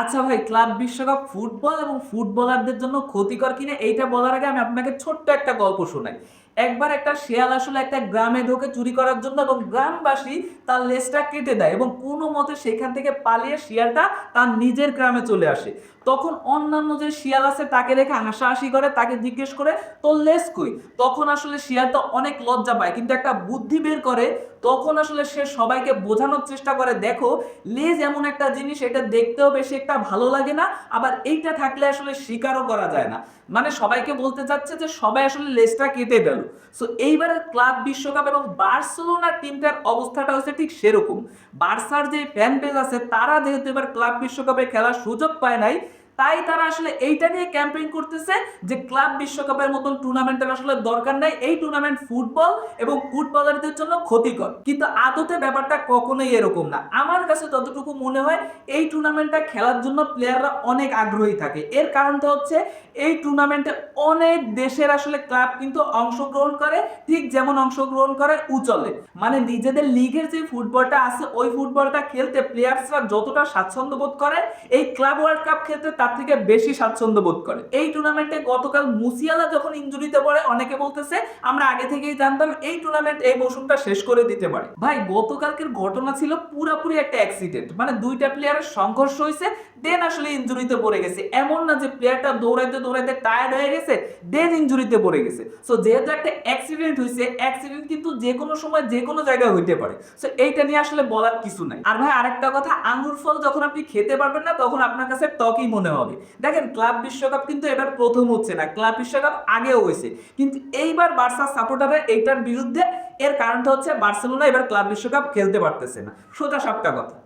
আচ্ছা ভাই, ক্লাব বিশ্বকাপ ফুটবল এবং ফুটবলারদের জন্য ক্ষতিকর কিনা এইটা বলার আগে আমি আপনাকে ছোট্ট একটা গল্প শোনাই। একবার একটা শেয়াল আসলে একটা গ্রামে ঢোকে চুরি করার জন্য এবং গ্রামবাসী তার লেজটা কেটে দেয় এবং কোনো মতে সেখান থেকে পালিয়ে শিয়ালটা তার নিজের গ্রামে চলে আসে। তখন অন্যান্য যে শিয়াল আছে তাকে দেখে হাসাহাসি করে, তাকে জিজ্ঞেস করে, তোর লেজ কই? তখন আসলে শিয়ালটা অনেক লজ্জা পায়, কিন্তু একটা বুদ্ধি বের করে, তখন আসলে সে সবাইকে বোঝানোর চেষ্টা করে, দেখো, লেজ এমন একটা জিনিস, এটা দেখতেও বেশি একটা ভালো লাগে না, আবার এইটা থাকলে আসলে স্বীকারও করা যায় না। মানে সবাইকে বলতে চাচ্ছে যে সবাই আসলে লেজটা কেটে গেল সো এইবারের ক্লাব বিশ্বকাপ এবং বার্সেলোনা টিমটার অবস্থাটা হচ্ছে ঠিক সেরকম। বার্সার যে ফ্যান পেজ আছে, তারা যেহেতু এবার ক্লাব বিশ্বকাপে খেলার সুযোগ পায় নাই তাই তারা আসলে এইটা নিয়ে ক্যাম্পেইন করতেছে যে ক্লাব বিশ্বকাপের মতন টুর্নামেন্টের আসলে দরকার নাই। এই টুর্নামেন্ট ফুটবল এবং ফুটবলারদের জন্য ক্ষতিকর। কিন্তু আদতে ব্যাপারটা কখনোই এরকম না। আমার কাছে যতটুকু মনে হয়, এই টুর্নামেন্টটা খেলার জন্য প্লেয়াররা অনেক আগ্রহী থাকে। এর কারণটা হচ্ছে, এই টুর্নামেন্টে অনেক দেশের আসলে ক্লাব কিন্তু অংশগ্রহণ করে, ঠিক যেমন অংশগ্রহণ করে উচলে। মানে নিজেদের লিগের যে ফুটবলটা আছে, ওই ফুটবলটা খেলতে প্লেয়ার্সরা যতটা স্বাচ্ছন্দ্য বোধ করে, এই ক্লাব ওয়ার্ল্ড কাপ খেলতে তার থেকে বেশি স্বাচ্ছন্দ্য বোধ করে। এই টুর্নামেন্টে গতকাল মুসিয়ালা যখন ইঞ্জুরিতে পড়ে, অনেকে বলতেছে, আমরা আগে থেকেই জানতাম এই টুর্নামেন্ট এই মৌসুমটা শেষ করে দিতে পারে। ভাই, গতকালকের ঘটনা ছিল পুরাপুরি একটা অ্যাক্সিডেন্ট মানে দুইটা প্লেয়ারের সংঘর্ষ হয়েছে দেন আসলে ইঞ্জুরিতে পড়ে গেছে। এমন না যে প্লেয়ারটা দৌড়াইতে দৌড়াইতে টায়ার্ড হয়ে গেছে দেন ইঞ্জুরিতে পড়ে গেছে। সো যেহেতু একটা অ্যাক্সিডেন্ট হয়েছে অ্যাক্সিডেন্ট কিন্তু যে কোনো সময় যে কোনো জায়গায় হইতে পারে। সো এইটা নিয়ে আসলে বলার কিছু নাই। আর ভাই, আরেকটা কথা, আঙ্গুর ফল যখন আপনি খেতে পারবেন না, তখন আপনার কাছে টকই মনে হবে। দেখেন, ক্লাব বিশ্বকাপ কিন্তু এবার প্রথম হচ্ছে না। ক্লাব বিশ্বকাপ আগেও হয়েছে। কিন্তু এইবার বার্সার সাপোর্টাররা এইটার বিরুদ্ধে, এর কারণটা হচ্ছে বার্সেলোনা এবার ক্লাব বিশ্বকাপ খেলতে পারতেছে না। সোজা সাপটা কথা।